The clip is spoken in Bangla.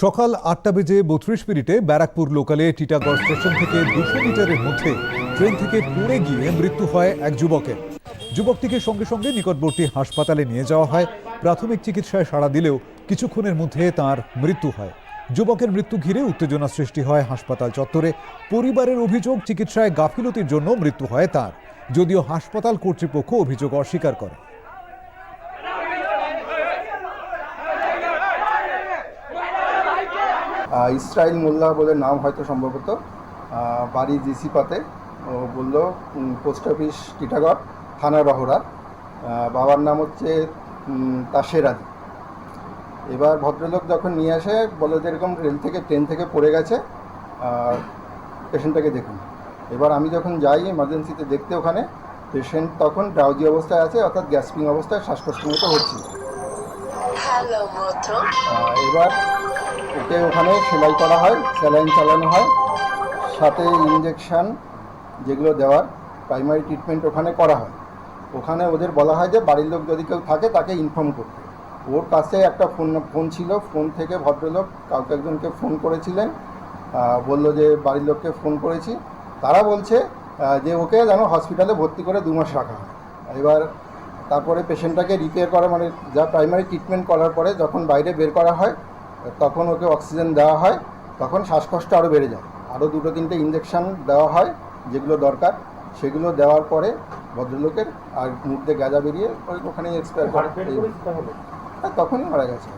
সকাল আটটা বেজে বত্রিশ মিনিটে ব্যারাকপুর লোকালে টিটাগড় স্টেশন থেকে দুশো মিটারের মধ্যে ট্রেন থেকে পড়ে গিয়ে মৃত্যু হয় এক যুবকের যুবকটিকে সঙ্গে সঙ্গে নিকটবর্তী হাসপাতালে নিয়ে যাওয়া হয়। প্রাথমিক চিকিৎসায় সাড়া দিলেও কিছুক্ষণের মধ্যে তার মৃত্যু হয়। যুবকের মৃত্যু ঘিরে উত্তেজনা সৃষ্টি হয় হাসপাতাল চত্বরে। পরিবারের অভিযোগ, চিকিৎসায় গাফিলতির জন্য মৃত্যু হয় তার। যদিও হাসপাতাল কর্তৃপক্ষ অভিযোগ অস্বীকার করে। আহ, ইসরাইল মোল্লা বলে নাম হয়তো সম্ভবত বাড়ি জিসি পাতে ও বলল পোস্ট অফিস টিটাগড় থানা রহরা বাবার নাম হচ্ছে তাসের আলী। এবার ভদ্রলোক যখন নিয়ে আসে বলে যে এরকম রেল থেকে ট্রেন থেকে পড়ে গেছে আর পেশেন্টটাকে দেখুন। এবার আমি যখন যাই এমার্জেন্সিতে দেখতে ওখানে পেশেন্ট তখন ড্রাউজি অবস্থায় আছে অর্থাৎ গ্যাসপিং অবস্থায় শ্বাসকষ্ট মতো আহ, এবার ওকে ওখানে সেলাই করা হয়, স্যালাইন চালানো হয়। সাথে ইঞ্জেকশন যেগুলো দেওয়ার প্রাইমারি ট্রিটমেন্ট ওখানে করা হয়। ওখানে ওদের বলা হয় যে বাড়ির লোক যদি কেউ থাকে তাকে ইনফর্ম করতে। ওর কাছে একটা ফোন ফোন ছিল ফোন থেকে ভদ্রলোক কাউকে একজনকে ফোন করেছিলেন বলল যে বাড়ির লোককে ফোন করেছি। তারা বলছে যে ওকে যেন হসপিটালে ভর্তি করে দু মাস রাখা হয়। এবার তারপরে পেশেন্টটাকে রিপেয়ার করা মানে যা প্রাইমারি ট্রিটমেন্ট করার পরে যখন বাইরে বের করা হয় তখন ওকে অক্সিজেন দেওয়া হয় তখন শ্বাসকষ্ট আরও বেড়ে যায়। আরও দুটো তিনটে ইঞ্জেকশন দেওয়া হয় যেগুলো দরকার সেগুলো দেওয়ার পরে ভদ্রলোকের আর মুখ দিয়ে গাঁজা বেরিয়ে ওই ওখানেই এক্সপায়ার করে হ্যাঁ তখনই মারা গেছে।